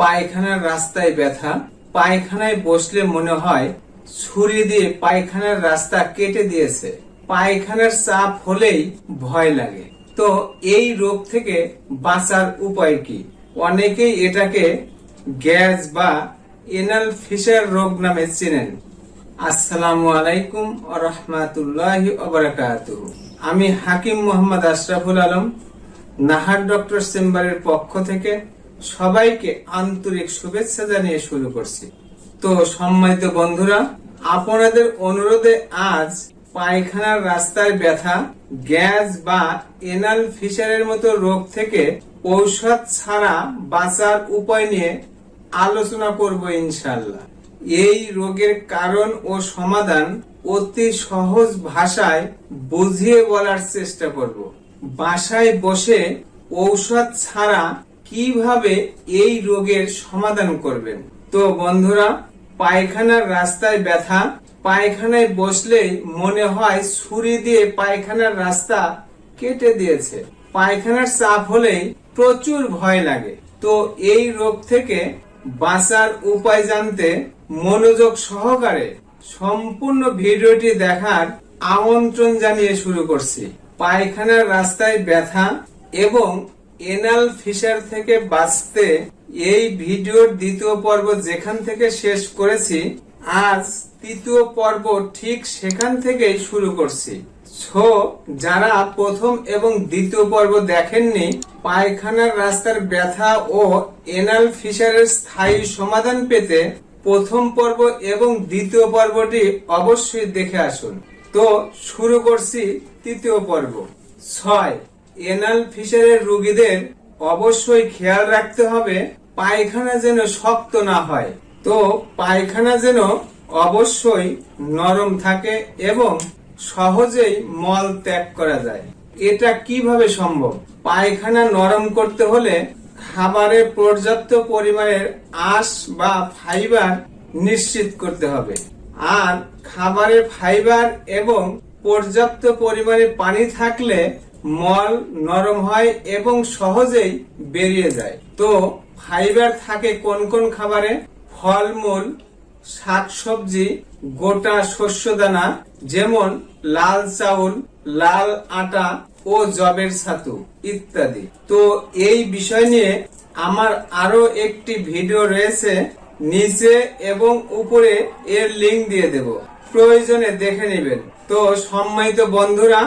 পায়খানার রাস্তায় ব্যথা, পায়খানায় বসলে মনে হয় ছুরি দিয়ে পায়খানার রাস্তা কেটে দিয়েছে। পায়খানার চাপ হলেই ভয় লাগে। তো এই রোগ থেকে বাঁচার উপায় কি? অনেকেই এটাকে গ্যাস বা এনাল ফিশার রোগ নামে চেনেন। আসসালামু আলাইকুম রহমাতুল্লাহ আমি হাকিম মোহাম্মদ আশরাফুল আলম, নাহার ডক্টর চেম্বারের পক্ষ থেকে সবাইকে আন্তরিক শুভেচ্ছা জানিয়ে শুরু করছি। তো সম্মানিত বন্ধুরা, আপনাদের অনুরোধে আজ পায়খানার রাস্তায় ব্যথা, গ্যাস বা এনাল ফিশারের মতো রোগ থেকে ঔষধ ছাড়া বাঁচার উপায় নিয়ে আলোচনা করব ইনশাল্লাহ এই রোগের কারণ ও সমাধান অতি সহজ ভাষায় বুঝিয়ে বলার চেষ্টা করব। বাসায় বসে ঔষধ ছাড়া কীভাবে এই রোগের সমাধান করবেন? তো বন্ধুরা, পায়খানার রাস্তায় ব্যথা, পায়খানায় বসলেই মনে হয় ছুরি দিয়ে পায়খানার রাস্তা কেটে দিয়েছে। পায়খানার চাপ হলেই প্রচুর ভয় লাগে। তো এই রোগ থেকে বাঁচার উপায় জানতে মনোযোগ সহকারে সম্পূর্ণ ভিডিওটি দেখার আমন্ত্রণ জানিয়ে শুরু করছি। পায়খানার রাস্তায় ব্যথা এবং এনাল ফিশার থেকে বাঁচতে এই ভিডিওর দ্বিতীয় পর্ব যেখান থেকে শেষ করেছি, আজ তৃতীয় পর্ব ঠিক সেখান থেকেই শুরু করছি। সো, যারা প্রথম এবং দ্বিতীয় পর্ব দেখেননি, পায়খানার রাস্তার ব্যথা ও এনাল ফিশারের স্থায়ী সমাধান পেতে প্রথম পর্ব এবং দ্বিতীয় পর্বটি অবশ্যই দেখে আসুন। তো, শুরু করছি তৃতীয় পর্ব। ছয় এনাল ফিশারের রোগীদের অবশ্যই খেয়াল রাখতে হবে, পায়খানা যেন শক্ত না হয়। তো, পায়খানা যেন অবশ্যই নরম থাকে এবং সহজেই মল ত্যাগ করা যায়। এটা কীভাবে সম্ভব? পায়খানা নরম করতে হলে খাবারে পর্যাপ্ত পরিমাণের আঁশ বা ফাইবার নিশ্চিত করতে হবে। আর খাবারে ফাইবার এবং পর্যাপ্ত পরিমাণে পানি থাকলে মল নরম হয় এবং সহজেই বেরিয়ে যায়। তো ফাইবার থাকে কোন কোন খাবারে? ফলমূল, শাকসবজি, গোটা শস্যদানা, যেমন লাল চাউল, লাল আটা ও জবের ছাতু ইত্যাদি। তো এই বিষয় নিয়ে আমার আরও একটি ভিডিও রয়েছে, নিচে এবং উপরে এর লিংক দিয়ে দেব। প্রয়োজনে দেখে নেবেন। তো সম্মানিত বন্ধুরা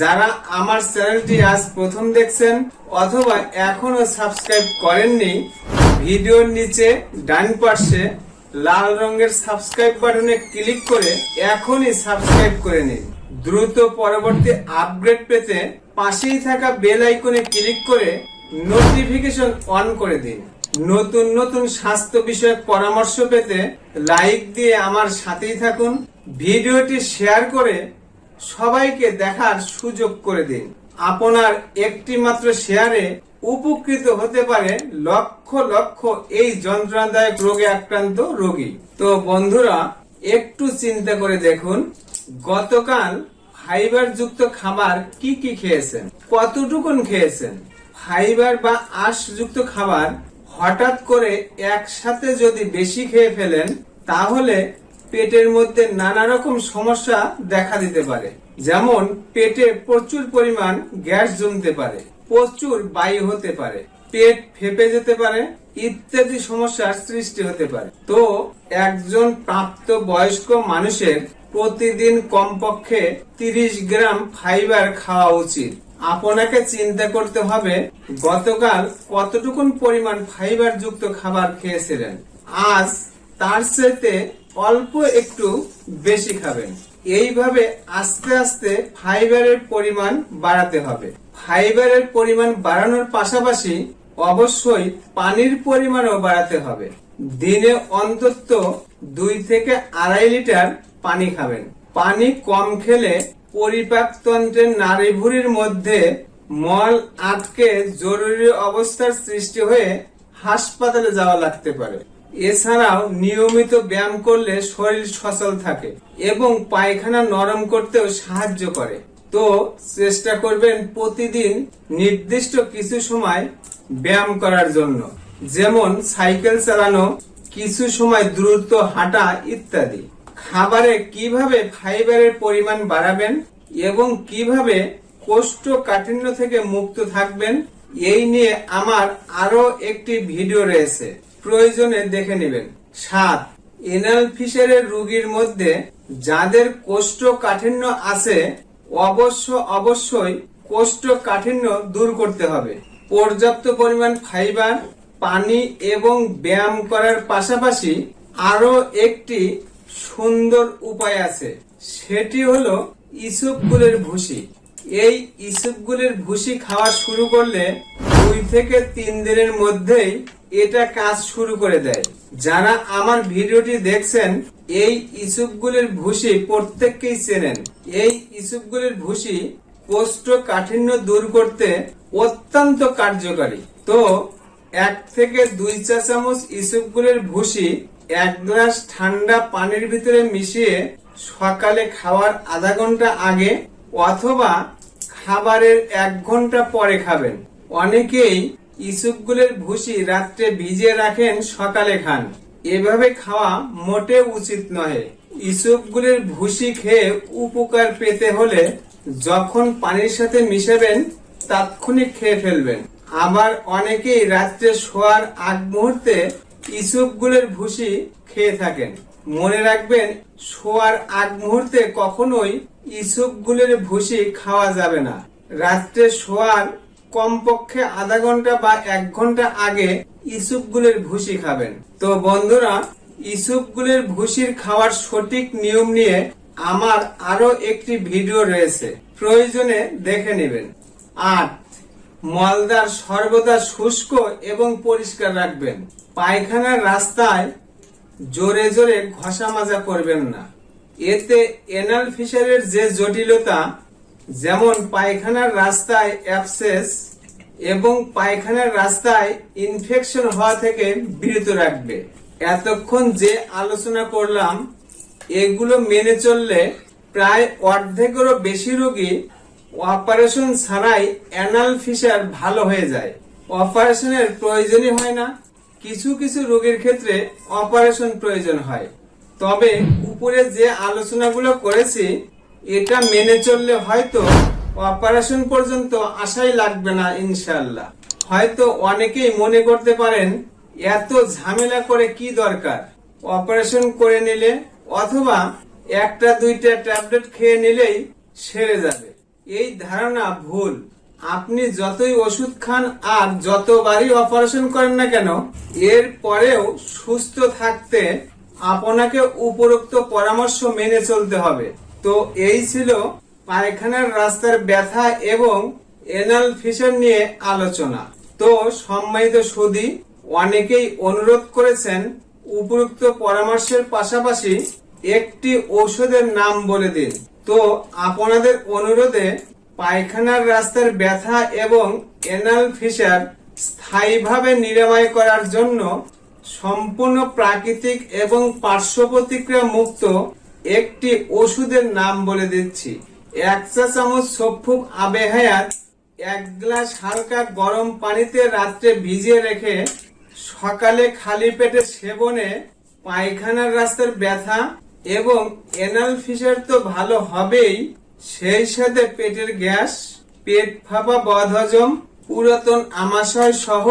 যারা আমার চ্যানেলটি আজ প্রথম দেখছেন অথবা এখনও সাবস্ক্রাইব করেননি, ভিডিওর নিচে ডান পাশে লাল রঙের সাবস্ক্রাইব বাটনে ক্লিক করে এখনই সাবস্ক্রাইব করে নিন। দ্রুত পরবর্তী আপগ্রেড পেতে পাশেই থাকা বেল আইকনে ক্লিক করে নোটিফিকেশন অন করে দিন। নতুন নতুন স্বাস্থ্য বিষয়ক পরামর্শ পেতে লাইক দিয়ে আমার সাথেই থাকুন। ভিডিওটি শেয়ার করে সবাইকে দেখার সুযোগ করে দিন। আপনার একটি মাত্র শেয়ারে উপকৃত হতে পারে লক্ষ লক্ষ এই যন্ত্রণাদায়ক রোগে আক্রান্ত রোগী। তো বন্ধুরা, একটু চিন্তা করে দেখুন, গতকাল ফাইবার যুক্ত খাবার কি কি খেয়েছেন? কতটুকুন খেয়েছেন? ফাইবার বা আঁশ যুক্ত খাবার হঠাৎ করে একসাথে যদি বেশি খেয়ে ফেলেন, তাহলে পেটের মধ্যে নানা রকম সমস্যা দেখা দিতে পারে। যেমন, পেটে প্রচুর পরিমাণ গ্যাস জমতে পারে, প্রচুর বায়ু হতে পারে, পেট ফেপে যেতে পারে, ইত্যাদি সমস্যার সৃষ্টি হতে পারে। তো, একজন প্রাপ্ত বয়স্ক মানুষের প্রতিদিন কমপক্ষে তিরিশ গ্রাম ফাইবার খাওয়া উচিত। আপনাকে চিন্তা করতে হবে, গতকাল কতটুকুন পরিমাণ ফাইবার যুক্ত খাবার খেয়েছিলেন? আজ তার সাথে অল্প একটু বেশি খাবেন। এইভাবে আস্তে আস্তে ফাইবারের পরিমাণ বাড়াতে হবে। ফাইবারের পরিমাণ বাড়ানোর পাশাপাশি অবশ্যই পানির পরিমাণও বাড়াতে হবে। দিনে অন্তত দুই থেকে আড়াই লিটার পানি খাবেন। পানি কম খেলে পরিপাকতন্ত্রের নাড়িভুড়ির মধ্যে মল আটকে জরুরি অবস্থার সৃষ্টি হয়ে হাসপাতালে যাওয়া লাগতে পারে। এছাড়াও নিয়মিত ব্যায়াম করলে শরীর সচল থাকে এবং পায়খানা নরম করতেও সাহায্য করে। তো চেষ্টা করবেন প্রতিদিন নির্দিষ্ট কিছু সময় ব্যায়াম করার জন্য, যেমন সাইকেল চালানো, কিছু সময় দ্রুত হাঁটা ইত্যাদি। খাবারে কীভাবে ফাইবারের পরিমাণ বাড়াবেন এবং কীভাবে কোষ্ঠকাঠিন্য থেকে মুক্ত থাকবেন, এই নিয়ে আমার আরও একটি ভিডিও রয়েছে। প্রয়োজনে দেখে নেবেন। সাত, এনাল ফিশারের রোগীর মধ্যে যাদের কোষ্ঠকাঠিন্য আছে, অবশ্য অবশ্যই কোষ্ঠকাঠিন্য দূর করতে হবে। পর্যাপ্ত পরিমাণ ফাইবার, পানি এবং ব্যায়াম করার পাশাপাশি আরও একটি সুন্দর উপায় আছে। সেটি হলো ইসুপগুলের ভুসি। এই ইসুপগুলের ভুসি খাওয়া শুরু করলে দুই থেকে তিন দিনের মধ্যেই এটা কাজ শুরু করে দেয়। যারা আমার ভিডিওটি দেখছেন, এই ইসুপগুলির ভুসি প্রত্যেককেই চেনেন। এই ইসুপগুলির ভুসি কোষ্ঠকাঠিন্য দূর করতে অত্যন্ত কার্যকারী। তো, এক থেকে দুই চা চামচ ইসুপগুলের ভুসি এক গ্লাস ঠান্ডা পানির ভিতরে মিশিয়ে সকালে খাওয়ার আধা ঘণ্টা আগে অথবা খাবারের এক ঘণ্টা পরে খাবেন। অনেকেই ইসুপগুলের ভুসি রাত্রে ভিজিয়ে রাখেন সকালে খান। এভাবে খাওয়া মোটে উচিত নয় ইসুপগুলের ভুসি খেয়ে উপকার পেতে হলে যখন পানির সাথে মিশাবেন, তাৎক্ষণিক খেয়ে ফেলবেন। আবার অনেকেই রাত্রে শোয়ার আগ মুহূর্তে ইসুপগুলের ভুসি খেয়ে থাকেন। মনে রাখবেন, শোয়ার আগ মুহূর্তে কখনোই ইসুপগুলের ভুসি খাওয়া যাবে না। রাত্রে শোয়ার কমপক্ষে আধা ঘণ্টা বা এক ঘণ্টা আগে ইসুপগুলের ভুসি খাবেন। তো বন্ধুরা ইসুপগুলের ভুসির খাওয়ার সঠিক নিয়ম নিয়ে আমার আরও একটি ভিডিও রয়েছে। প্রয়োজনে দেখে নেবেন। আট মলদার সর্বদা শুষ্ক এবং পরিষ্কার রাখবেন। পায়খানার রাস্তায় জোরে জোরে ঘষা মাজা করবেন না। এতে এনাল ফিশারের যে জটিলতা যেমন পায়খানার রাস্তায় অ্যাপসেস এবং পায়খানার রাস্তায় ইনফেকশন হওয়া থেকে বিরত রাখবে। এতক্ষণ যে আলোচনা করলাম, এগুলো মেনে চললে প্রায় অর্ধেকেরও বেশি রোগী অপারেশন ছাড়াই অ্যানাল ফিশার ভালো হয়ে যায়। অপারেশনের প্রয়োজনই হয় না, কিছু কিছু রোগীর ক্ষেত্রে অপারেশন প্রয়োজন হয়। তবে উপরে যে আলোচনাগুলো করেছি এটা মেনে চললে হয়তো অপারেশন পর্যন্ত আশাই লাগবে না ইনশাল্লাহ হয়তো অনেকেই মনে করতে পারেন, এত ঝামেলা করে কি দরকার? অপারেশন করে নিলে অথবা একটা, দুইটা ট্যাবলেট খেয়ে নিলেই সেরে যাবে। এই ধারণা ভুল। আপনি যতই ওষুধ খান আর যতবারই অপারেশন করেন না কেন, এর পরেও সুস্থ থাকতে আপনাকে উপরোক্ত পরামর্শ মেনে চলতে হবে। তো এই ছিল পায়খানার রাস্তার ব্যথা এবং এনাল ফিশার নিয়ে আলোচনা। তো সম্মানিত সুদী অনেকেই অনুরোধ করেছেন উপরোক্ত পরামর্শের পাশাপাশি একটি ঔষধের নাম বলে দিন। তো আপনাদের অনুরোধে পায়খানার রাস্তার ব্যথা এবং এনাল ফিশার স্থায়ীভাবে নিরাময় করার জন্য সম্পূর্ণ প্রাকৃতিক এবং পার্শ্ব প্রতিক্রিয়া মুক্ত একটি ওষুধের নাম বলে দিচ্ছি। এক চা চামচ সফুক আবেহায়াত এক গ্লাস হালকা গরম পানিতে রাত্রে ভিজিয়ে রেখে সকালে খালি পেটে সেবনে পায়খানার রাস্তার ব্যথা এবং এনাল ফিশার তো ভালো হবেই, সেই সাথে পেটের গ্যাস, পেট ফাঁপা বদহজম, পুরাতন আমাশয় সহ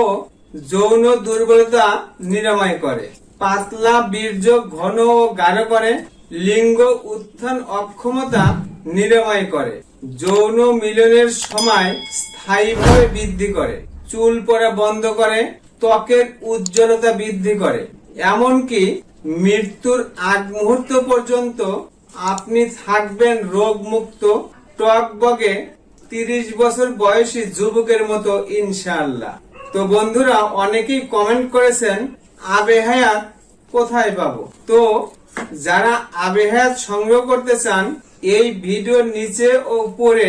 যৌন দুর্বলতা নিরাময় করে। পাতলা বীর্য ঘন ও গাঢ় করে লিঙ্গ উত্থান অক্ষমতা নিরাময় করে। যৌন মিলনের সময় স্থায়ীভাবে বৃদ্ধি করে। চুল পড়া বন্ধ করে, ত্বকের উজ্জ্বলতা বৃদ্ধি করে। এমনকি মৃত্যুর আগ মুহূর্ত পর্যন্ত আপনি থাকবেন রোগমুক্ত, টক বগে তিরিশ বছর বয়সী যুবকের মতো, ইনশাআল্লাহ। তো বন্ধুরা, অনেকেই কমেন্ট করেছেন, আবে হায়াত কোথায় পাবো? তো যারা আবে হায়াত সংগ্রহ করতে চান, এই ভিডিওর নিচে ও উপরে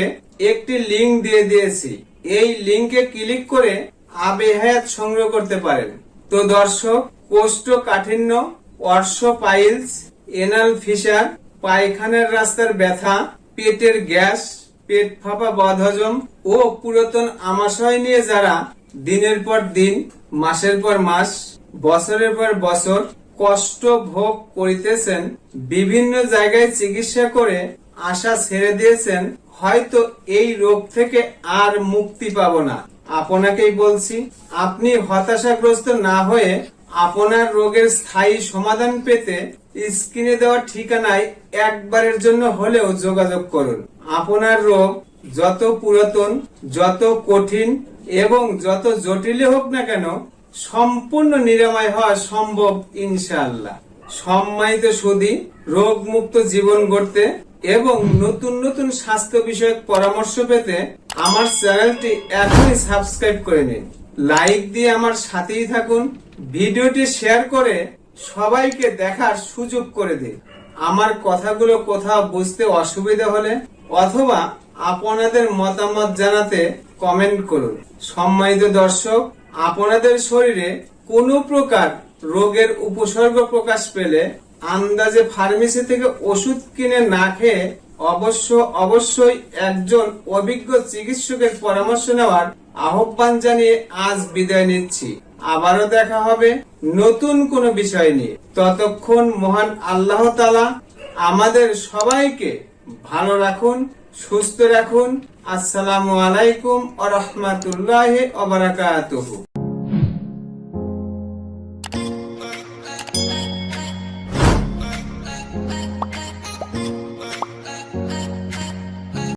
একটি লিংক দিয়ে দিয়েছি। এই লিংকে ক্লিক করে আবে হায়াত সংগ্রহ করতে পারেন। তো দর্শক কোষ্ঠকাঠিন্য অর্শ পাইলস, এনাল ফিশার, পায়খানার রাস্তার ব্যথা, পেটের গ্যাস, পেট ফাঁপা বদহজম ও পুরাতন আমাশয় নিয়ে যারা দিনের পর দিন, মাসের পর মাস, বছরের পর বছর কষ্ট ভোগ করিতেছেন, বিভিন্ন জায়গায় চিকিৎসা করে আশা ছেড়ে দিয়েছেন, হয়তো এই রোগ থেকে আর মুক্তি পাবো না। আপনাকেই বলছি, আপনি হতাশাগ্রস্ত না হয়ে আপনার রোগের স্থায়ী সমাধান পেতে স্ক্রিনে দেওয়া ঠিকানায় একবারের জন্য হলেও যোগাযোগ করুন। আপনার রোগ যত পুরাতন, যত কঠিন এবং যত জটিল হোক না কেন সম্পূর্ণ নিরাময় হওয়া সম্ভব, ইনশাআল্লাহ। সম্মানিত সুদী রোগ মুক্ত জীবন গড়তে এবং নতুন নতুন স্বাস্থ্য বিষয়ক পরামর্শ পেতে আমার চ্যানেলটি এখনই সাবস্ক্রাইব করে নিন। লাইক দিয়ে আমার সাথেই থাকুন। ভিডিওটি শেয়ার করে সবাইকে দেখার সুযোগ করে দিন। আমার কথাগুলো কোথাও বুঝতে অসুবিধা হলে অথবা আপনাদের মতামত জানাতে কমেন্ট করুন। সম্মানিত দর্শক আপনাদের শরীরে কোনো প্রকার রোগের উপসর্গ প্রকাশ পেলে আন্দাজে ফার্মেসি থেকে ওষুধ কিনে না খেয়ে অবশ্য অবশ্যই একজন অভিজ্ঞ চিকিৎসকের পরামর্শ নেওয়ার আহ্বান জানিয়ে আজ বিদায় নিচ্ছি। আবারও দেখা হবে নতুন কোনো বিষয় নিয়ে। ততক্ষণ মহান আল্লাহ তালা আমাদের সবাইকে ভালো রাখুন সুস্থ রাখুন। আসসালামু আলাইকুম আ রহমতুল্লাহ